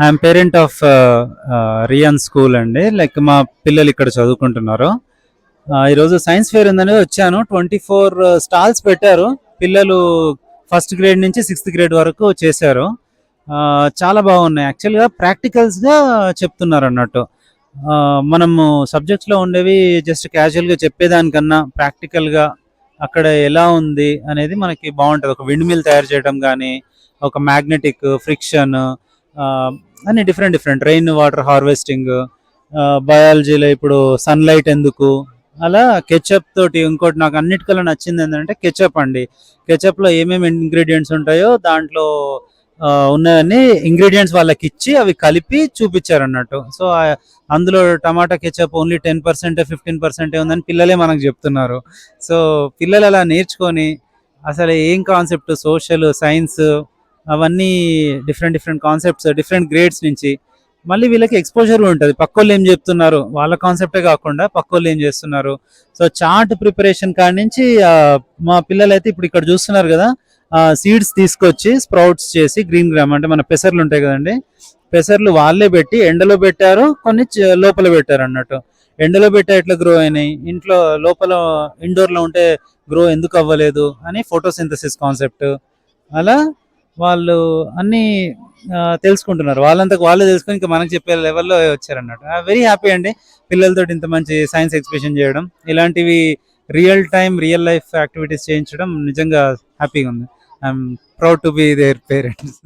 I'm parent of Ryan school అండి. Like మా పిల్లలు ఇక్కడ చదువుకుంటున్నారు. ఈరోజు సైన్స్ ఫేర్ ఉందని వచ్చాను. ట్వంటీ ఫోర్ స్టాల్స్ పెట్టారు. పిల్లలు ఫస్ట్ గ్రేడ్ నుంచి సిక్స్త్ గ్రేడ్ వరకు చేశారు. ఆ, చాలా బాగున్నాయి. యాక్చువల్గా ప్రాక్టికల్స్గా చెప్తున్నారు అన్నట్టు మనము సబ్జెక్ట్స్లో ఉండేవి జస్ట్ క్యాజువల్గా చెప్పేదానికన్నా ప్రాక్టికల్గా అక్కడ ఎలా ఉంది అనేది మనకి బాగుంటుంది. ఒక విండ్ మిల్ తయారు చేయడం కానీ ఒక మ్యాగ్నెటిక్ ఫ్రిక్షన్ అన్ని different different rain water harvesting బయాలజీలో ఇప్పుడు సన్లైట్ ఎందుకు? అలా కెచప్ తోటి ఇంకోటి నాకు అన్నిటికల్లా నచ్చింది ఏంటంటే కెచప్ అండి. కెచప్లో ఏమేమి ఇంగ్రీడియంట్స్ ఉంటాయో దాంట్లో ఆ, ఇంగ్రీడియంట్స్ వాళ్ళకి ఇచ్చి అవి కలిపి చూపించారు అన్నట్టు సో అందులో tomato ketchup only ten percent fifteen percent ఉందని పిల్లలే మనకు చెప్తున్నారు. సో పిల్లలు అలా నేర్చుకొని అసలు ఏం కాన్సెప్ట్ సోషల్ సైన్స్ అవన్నీ different different concepts different grades నుంచి మళ్ళీ వీళ్ళకి ఎక్స్పోజర్ ఉంటుంది. పక్కోళ్ళు ఏం చెప్తున్నారు? వాళ్ళ కాన్సెప్టే కాకుండా పక్కోళ్ళు ఏం చేస్తున్నారు? సో చార్ట్ ప్రిపరేషన్ కాడి నుంచి మా పిల్లలు అయితే ఇప్పుడు ఇక్కడ చూస్తున్నారు కదా సీడ్స్ తీసుకొచ్చి స్ప్రౌట్స్ చేసి గ్రీన్ గ్రామ్ అంటే మన పెసర్లు ఉంటాయి కదండి పెసర్లు వాళ్ళే పెట్టి ఎండలో పెట్టారు కొన్ని లోపల పెట్టారు అన్నట్టు. ఎండలో పెట్టే ఎట్లా గ్రో అయినాయి? ఇంట్లో లోపల ఇండోర్లో ఉంటే గ్రో ఎందుకు అవ్వలేదు? అని ఫోటోసింథసిస్ కాన్సెప్ట్ అలా వాళ్ళు అన్ని తెలుసుకుంటున్నారు. వాళ్ళంతకు వాళ్ళే తెలుసుకొని ఇంకా మనకు చెప్పే లెవెల్లో వచ్చారన్నట్టు వెరీ హ్యాపీ అండి. పిల్లలతో ఇంత మంచి సైన్స్ ఎక్స్ప్రెషన్ చేయడం. ఇలాంటివి real time real life activities చేయించడం నిజంగా హ్యాపీగా ఉంది. I'm proud to be their parents